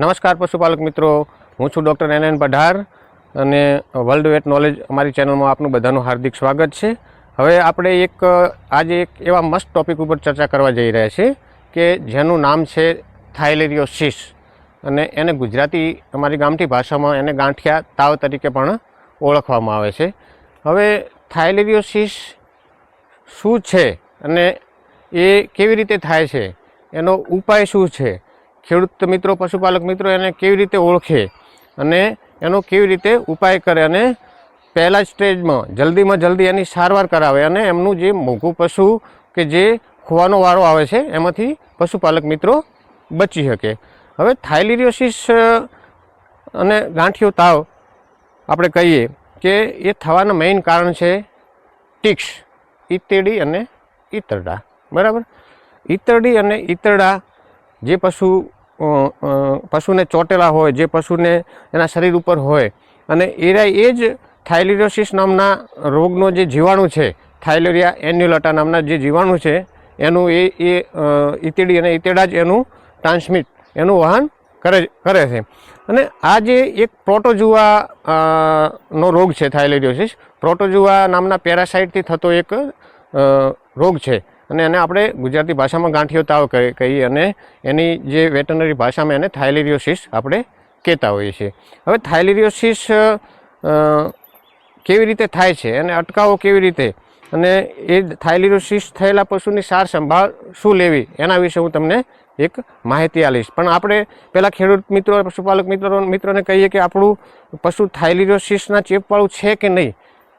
નમસ્કાર પશુપાલક મિત્રો. હું છું ડૉક્ટર એન એન પઢાર અને વર્લ્ડ વેટ નોલેજ અમારી ચેનલમાં આપનું બધાનું હાર્દિક સ્વાગત છે. હવે આપણે એક, આજે એક એવા મસ્ત ટોપિક ઉપર ચર્ચા કરવા જઈ રહ્યા છીએ કે જેનું નામ છે થાઇલેરિયોસિસ. અને એને ગુજરાતી અમારી ગામઠી ભાષામાં એને ગાંઠિયા તાવ તરીકે પણ ઓળખવામાં આવે છે. હવે થાઇલેરિયોસિસ શું છે અને એ કેવી રીતે થાય છે? એનો ઉપાય શું છે? ખેડૂત મિત્રો, પશુપાલક મિત્રો એને કેવી રીતે ઓળખે અને એનો કેવી રીતે ઉપાય કરે અને પહેલાં સ્ટેજમાં, જલ્દીમાં જલ્દી એની સારવાર કરાવે અને એમનું જે મોઘું પશુ કે જે ખોવાનો વારો આવે છે, એમાંથી પશુપાલક મિત્રો બચી શકે. હવે થાઇલિરિયોસિસ અને ગાંઠિયો તાવ આપણે કહીએ કે એ થવાના મેઇન કારણ છે ટિક્સ ઈતેડી અને ઈતરડા. બરાબર? ઈતરડી અને ઈતરડા જે પશુ પશુને ચોટેલા હોય, જે પશુને એના શરીર ઉપર હોય. અને એરા એ જ થાઇલેરિયોસિસ નામના રોગનો જે જીવાણુ છે, થાઇલેરિયા એન્યુલટા નામના જે જીવાણુ છે, એનું એ એ ઈતેડી અને ઈતેડા જ એનું ટ્રાન્સમિટ, એનું વહન કરે કરે છે. અને આ જે એક પ્રોટોજુઆ નો રોગ છે થાઇલેરિયોસિસ પ્રોટોજુઆ નામના પેરાસાઇટથી થતો એક રોગ છે. અને એને આપણે ગુજરાતી ભાષામાં ગાંઠિયો તાવ કહી- કહીએ અને એની જે વેટનરી ભાષામાં એને થાઇલેરિયોસિસ આપણે કહેતા હોઈએ છીએ. હવે થાઇલેરિયોસિસ કેવી રીતે થાય છે એને અટકાવો કેવી રીતે? અને એ થાઇલેરિયોસિસ થયેલા પશુની સાર સંભાળ શું લેવી? એના વિશે હું તમને એક માહિતી આલીશ પણ આપણે પહેલાં ખેડૂત મિત્રો, પશુપાલક મિત્રો, મિત્રોને કહીએ કે આપણું પશુ થાઇલેરિયોસિસના ચેપવાળું છે કે નહીં,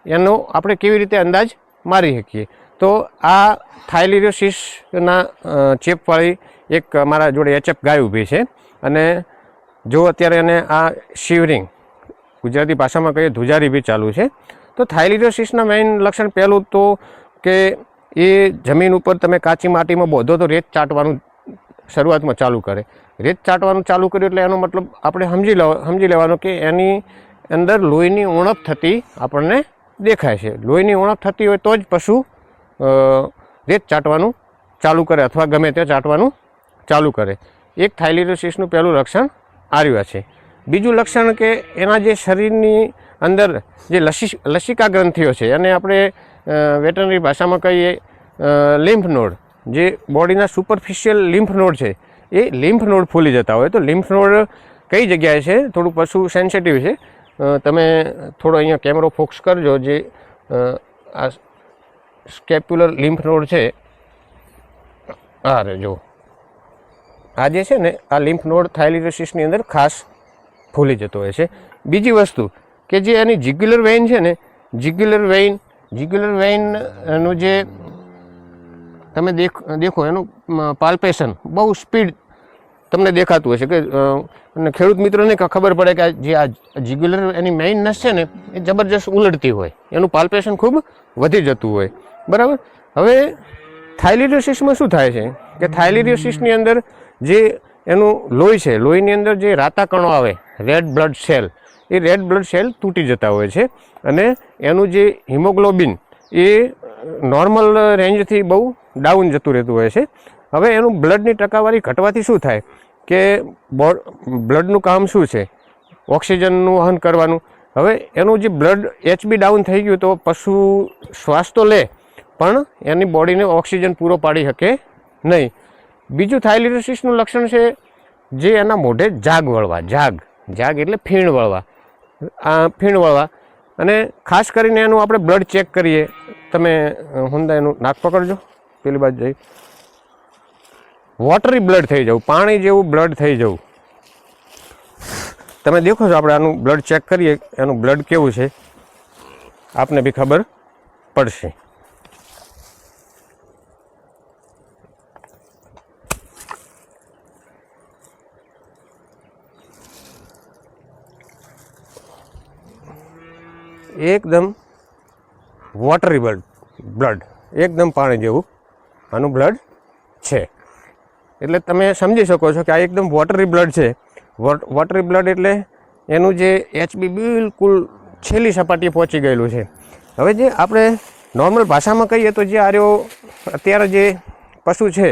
એનો આપણે કેવી રીતે અંદાજ મારી શકીએ? તો આ થાઇલિરિયોસિસના ચેપવાળી એક મારા જોડે એચએફ ગાય ઊભી છે. અને જો અત્યારે એને આ શિવરિંગ, ગુજરાતી ભાષામાં કહીએ, ધુજારી બી ચાલુ છે. તો થાઇલિરિયોસિસના મેઇન લક્ષણ પહેલું તો કે એ જમીન ઉપર તમે કાચી માટીમાં બોધો તો રેત ચાટવાનું શરૂઆતમાં ચાલુ કરે. રેત ચાટવાનું ચાલુ કર્યું એટલે એનો મતલબ આપણે સમજી લેવા, સમજી લેવાનું કે એની અંદર લોહીની ઉણપ થતી આપણને દેખાય છે. લોહીની ઉણપ થતી હોય તો જ પશુ રેત ચાટવાનું ચાલુ કરે અથવા ગમે તે ચાટવાનું ચાલુ કરે. એક થાઇલિરોસિસનું પહેલું લક્ષણ આવ્યું છે. બીજું લક્ષણ કે એના જે શરીરની અંદર જે લસી લસિકા ગ્રંથિઓ છે અને આપણે વેટરનરી ભાષામાં કહીએ લિમ્ફ નોડ. જે બોડીના સુપરફિશિયલ લિમ્ફ નોડ છે, એ લિમ્ફ નોડ ફૂલી જતા હોય. તો લિમ્ફ નોડ કઈ જગ્યાએ છે? થોડું પશુ સેન્સિટિવ છે. તમે થોડો અહીંયા કેમેરો ફોક્સ કરજો જે આ સ્કેપ્યુલર લિમ્ફ નોડ છે. આ રે જો આ જે છે ને, આ લિમ્ફ નોડ થાઇલિરોસિસની અંદર ખાસ ફૂલી જતો હોય છે. બીજી વસ્તુ કે જે એની જીગ્યુલર વેઇન છે ને, જીગ્યુલર વેઇન, જીગ્યુલર વેઇનનું જે તમે દેખ, દેખો એનું પાલ્પેશન બહુ સ્પીડ તમને દેખાતું હશે કે ખેડૂત મિત્રોને ખબર પડે કે જે આ જીગ્યુલર એની મેઇન નસ છે ને, એ જબરજસ્ત ઉલટતી હોય. એનું પાલ્પેશન ખૂબ વધી જતું હોય. બરાબર? હવે થાઇલિરિયોસિસમાં શું થાય છે? કે થાઇલિરિયોસિસની અંદર જે એનું લોહી છે, લોહીની અંદર જે રાતા કણો આવે રેડ બ્લડ સેલ એ રેડ બ્લડ સેલ તૂટી જતા હોય છે. અને એનું જે હિમોગ્લોબિન એ નોર્મલ રેન્જથી બહુ ડાઉન જતું રહેતું હોય છે. હવે એનું બ્લડની ટકાવારી ઘટવાથી શું થાય? કે બ્લડનું કામ શું છે? ઓક્સિજનનું વહન કરવાનું. હવે એનું જે બ્લડ એચબી ડાઉન થઈ ગયું તો પશુ શ્વાસ તો લે પણ એની બોડીને ઓક્સિજન પૂરો પાડી શકે નહીં. બીજું થાઇલિરોસિસનું લક્ષણ છે જે એના મોઢે જાગ વળવા, જાગ. જાગ એટલે ફીણ વળવા. આ ફીણ વળવા. અને ખાસ કરીને એનું આપણે બ્લડ ચેક કરીએ. તમે હુંદા એનું નાક પકડજો. પેલી બાજુ જઈ. વોટરી બ્લડ થઈ જવું. પાણી જેવું બ્લડ થઈ જવું. તમે દેખો છો આપણે આનું બ્લડ ચેક કરીએ. એનું બ્લડ કેવું છે? આપને બી ખબર પડશે. એકદમ વોટરી બ્લડ બ્લડ એકદમ પાણી જેવું આનું બ્લડ છે. એટલે તમે સમજી શકો છો કે આ એકદમ વોટરી બ્લડ છે. વોટરી બ્લડ એટલે એનું જે એચબી બિલકુલ છેલ્લી સપાટીએ પહોંચી ગયેલું છે. હવે જે આપણે નોર્મલ ભાષામાં કહીએ તો જે આર્યો અત્યારે જે પશુ છે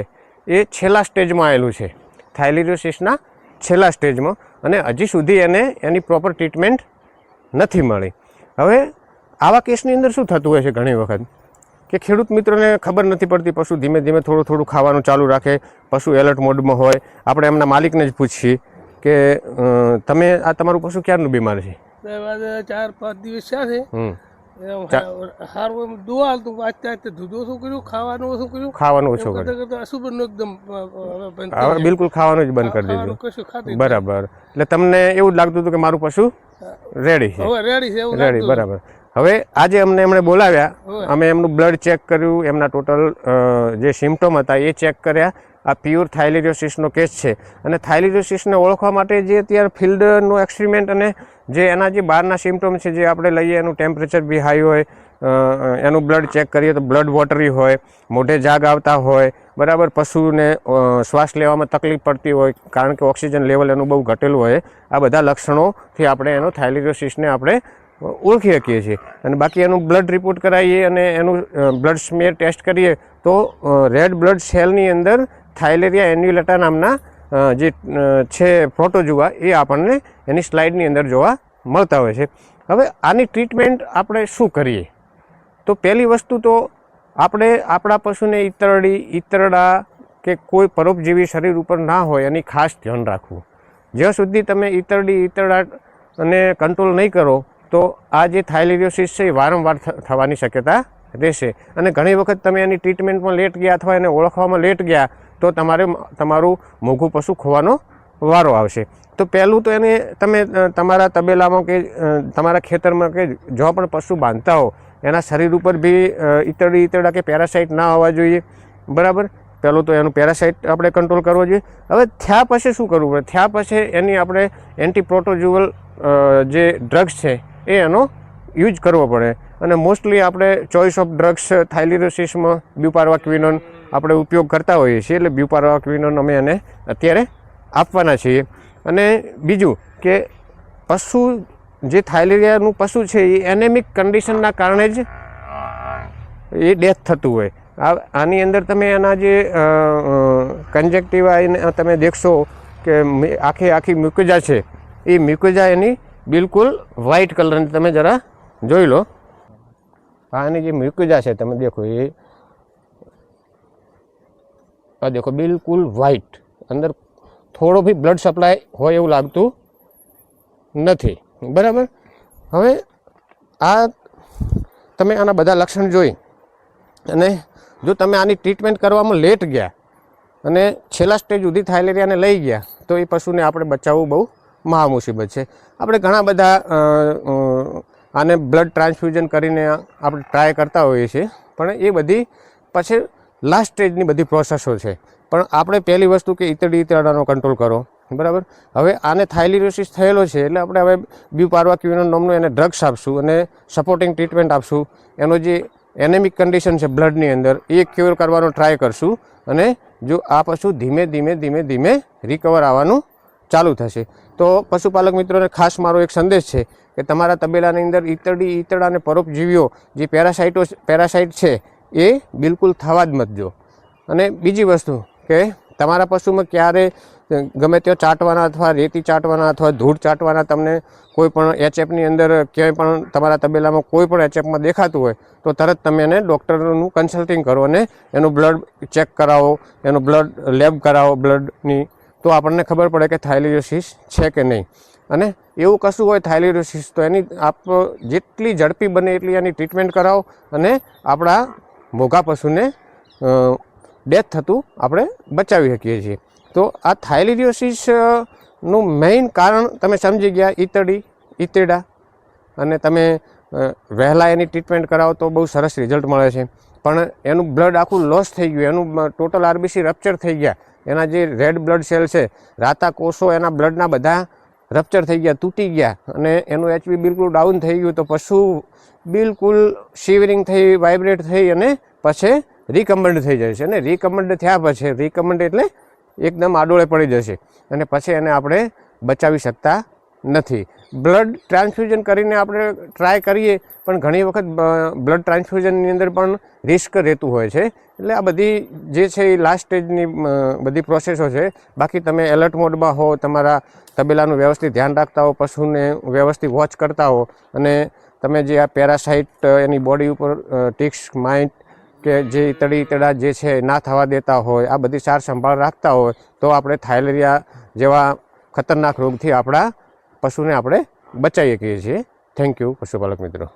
એ છેલ્લા સ્ટેજમાં આવેલું છે. થાઇલિરોસિસના છેલ્લા સ્ટેજમાં અને હજી સુધી એને એની પ્રોપર ટ્રીટમેન્ટ નથી મળી. હવે આવા કેસની અંદર શું થતું હોય છે ઘણી વખત? કે ખેડૂત મિત્રને ખબર નથી પડતી પશુ ધીમે ધીમે થોડું થોડું ખાવાનું ચાલુ રાખે પશુ એલર્ટ મોડમાં હોય. આપણે એમના માલિકને જ પૂછીએ કે તમે આ તમારું પશુ ક્યારનું બીમાર છે? ચાર પાંચ દિવસ થયા છે. એમ દુઆ હાલતું કર્યું ખાવાનું ઓછું કર્યું? ખાવાનું ઓછું કરતા કરતા અશુભનું એકદમ અ, અ, બંધ થઈ હવે બિલકુલ ખાવાનું જ બંધ કરી દીધું. કશું ખાતું બરાબર. એટલે તમને એવું લાગતું હતું કે મારું પશુ રેડી છે. હવે રેડી છે એવું રેડી બરાબર. હવે આજે અમને એમણે બોલાવ્યા. અમે એમનું બ્લડ ચેક કર્યું એમના ટોટલ જે સિમ્ટોમ હતા એ ચેક કર્યા. આ પ્યોર થાઇલેરિયોસિસનો કેસ છે. અને થાઇલેરિયોસિસને ઓળખવા માટે જે અત્યારે ફિલ્ડનું એક્સપેરિમેન્ટ અને જે એના જે બહારના સિમ્ટમ છે, જે આપણે લઈએ, એનું ટેમ્પરેચર બી હાઈ હોય એનું બ્લડ ચેક કરીએ તો બ્લડ વોટરી હોય, મોઢે જાગ આવતા હોય, બરાબર, પશુને શ્વાસ લેવામાં તકલીફ પડતી હોય, કારણ કે ઓક્સિજન લેવલ એનું બહુ ઘટેલું હોય, આ બધા લક્ષણોથી આપણે એનો થાઇલિરિયોસિસને આપણે ઓળખી શકીએ છીએ. અને બાકી એનું બ્લડ રિપોર્ટ કરાવીએ અને એનું બ્લડ સ્મેર ટેસ્ટ કરીએ તો રેડ બ્લડ સેલની અંદર થાઇલેરિયા એન્યુલેટા નામના જે છે છે જોવા, એ આપણને એની સ્લાઇડની અંદર જોવા મળતા હોય છે. હવે આની ટ્રીટમેન્ટ આપણે શું કરીએ? તો પહેલી વસ્તુ તો આપણે આપણા પશુને ઈતરડી, ઈતરડા કે કોઈ પરોપજીવી શરીર ઉપર ના હોય, એની ખાસ ધ્યાન રાખવું. જ્યાં સુધી તમે ઈતરડી, ઈતરડા અને કંટ્રોલ નહીં કરો, તો આ જે થાઇલેરિયોસિસ છે એ વારંવાર થવાની શક્યતા રહેશે. અને ઘણી વખત તમે એની ટ્રીટમેન્ટમાં લેટ ગયા અથવા એને ઓળખવામાં લેટ ગયા તો તમારે તમારું મોઘું પશુ ખોવાનો વારો આવશે. તો પહેલું તો એને તમે તમારા તબેલામાં કે તમારા ખેતરમાં કે જો પણ પશુ બાંધતા હો એના શરીર ઉપર બી અ, ઈતરડી કે પેરાસાઇટ ના હોવા જોઈએ. બરાબર? પહેલું તો એનું પેરાસાઇટ આપણે કંટ્રોલ કરવો જોઈએ. હવે થયા પછી શું કરવું પડે? થયા પછી એની આપણે એન્ટીપ્રોટોજ્યુઅલ જે ડ્રગ્સ છે એ એનો યુઝ કરવો પડે. અને મોસ્ટલી આપણે ચોઇસ ઓફ ડ્રગ્સ થાઇલિરોસિસમાં બ્યુપારવાક્વિનોન આપણે ઉપયોગ કરતા હોઈએ છીએ એટલે બ્યુપારવાક્વિનોન અમે એને અત્યારે આપવાના છીએ. અને બીજું કે પશુ જે થાઇલેરિયાનું પશુ છે એ એનેમિક કન્ડિશનના કારણે જ એ ડેથ થતું હોય. આ આની અંદર તમે એના જે કન્જેક્ટિવા તમે દેખશો કે આખી આખી મ્યુકોજા છે, એ મ્યુકોજા એની બિલકુલ વ્હાઇટ કલરની. તમે જરા જોઈ લો. આની જે મ્યુકોજા છે, તમે દેખો, એ આ દેખો, બિલકુલ વ્હાઈટ અંદર થોડો બી બ્લડ સપ્લાય હોય એવું લાગતું નથી. બરાબર? હવે આ તમે આના બધા લક્ષણ જોઈ. અને જો તમે આની ટ્રીટમેન્ટ કરવામાં લેટ ગયા અને છેલ્લા સ્ટેજ સુધી થાઇલેરિયાને લઈ ગયા, તો એ પશુને આપણે બચાવવું બહુ મહા મુસીબત છે. આપણે ઘણા બધા આને બ્લડ ટ્રાન્સફ્યુઝન કરીને આપણે ટ્રાય કરતા હોઈએ છીએ, પણ એ બધી પછી લાસ્ટ સ્ટેજની બધી પ્રોસેસો છે. પણ આપણે પહેલી વસ્તુ કે ઈતડી ઈતરડાનો કંટ્રોલ કરો. બરાબર? હવે આને થાઇલિરોસિસ થયેલો છે એટલે આપણે હવે બ્યુપારવાક્યુનો નામનું એને ડ્રગ્સ આપશું અને સપોર્ટિંગ ટ્રીટમેન્ટ આપશું. એનો જે એનેમિક કન્ડિશન છે બ્લડની અંદર, એ ક્યોર કરવાનો ટ્રાય કરશું અને જો આ પશુ ધીમે ધીમે ધીમે ધીમે રિકવર આવવાનું ચાલુ થશે. તો પશુપાલક મિત્રોને ખાસ મારો એક સંદેશ છે કે તમારા તબેલાની અંદર ઈતડી ઈતડા અને પરોપજીવીઓ જે પેરાસાઇટો પેરાસાઇટ છે એ બિલકુલ થવા જ મતજો અને બીજી વસ્તુ કે તમારા પશુમાં ક્યારે ગમે તે ચાટવાના અથવા રેતી ચાટવાના અથવા ધૂળ ચાટવાના તમને કોઈ પણ એચએફની અંદર ક્યાંય પણ તમારા તબેલામાં કોઈ પણ એચએફમાં દેખાતું હોય, તો તરત તમે એને ડૉક્ટરનું કન્સલ્ટિંગ કરો અને એનું બ્લડ ચેક કરાવો, એનું બ્લડ લેબ કરાવો બ્લડની, તો આપણને ખબર પડે કે થાઇલેરોસિસ છે કે નહીં. અને એવું કશું હોય થાઇલેરોસિસ તો એની આપ જેટલી ઝડપી બને એટલી એની ટ્રીટમેન્ટ કરાવો અને આપણા મોઘા પશુને ડેથ થતું આપણે બચાવી શકીએ છીએ. તો આ થાઇલિરિયોસિસનું મેઇન કારણ તમે સમજી ગયા ઈતડી ઈતેડા અને તમે વહેલા એની ટ્રીટમેન્ટ કરાવો તો બહુ સરસ રિઝલ્ટ મળે છે. પણ એનું બ્લડ આખું લોસ થઈ ગયું, એનું ટોટલ આરબીસી રપ્ચર થઈ ગયા. એના જે રેડ બ્લડ સેલ છે રાતા કોષો એના બ્લડના બધા રપ્ચર થઈ ગયા, તૂટી ગયા અને એનું એચપી બિલકુલ ડાઉન થઈ ગયું. તો પશુ બિલકુલ શિવરિંગ થઈ વાઇબ્રેટ થઈ અને પછી રિકમન્ડ થઈ જાય છે. અને રિકમન્ડ થયા પછી રિકમન્ડ એટલે એકદમ આડોળે પડી જશે. અને પછી એને આપણે બચાવી શકતા નથી. બ્લડ ટ્રાન્સફ્યુઝન કરીને આપણે ટ્રાય કરીએ, પણ ઘણી વખત બ્લડ ટ્રાન્સફ્યુઝનની અંદર પણ રિસ્ક રહેતું હોય છે. એટલે આ બધી જે છે એ લાસ્ટ સ્ટેજની બધી પ્રોસેસો છે. બાકી તમે એલર્ટ મોડમાં હો, તમારા તબેલાનું વ્યવસ્થિત ધ્યાન રાખતા હો, પશુને વ્યવસ્થિત વોચ કરતા હો, અને તમે જે આ પેરાસાઇટ એની બોડી ઉપર ટિક્સ માઇન્ડ કે જે તડી તડા જે છે ના થવા દેતા હોય, આ બધી સાર સંભાળ રાખતા હોય, તો આપણે થાઇલેરિયા જેવા ખતરનાક રોગથી આપણા પશુને આપણે બચાવી શકીએ છીએ. થેન્ક યુ પશુપાલક મિત્રો.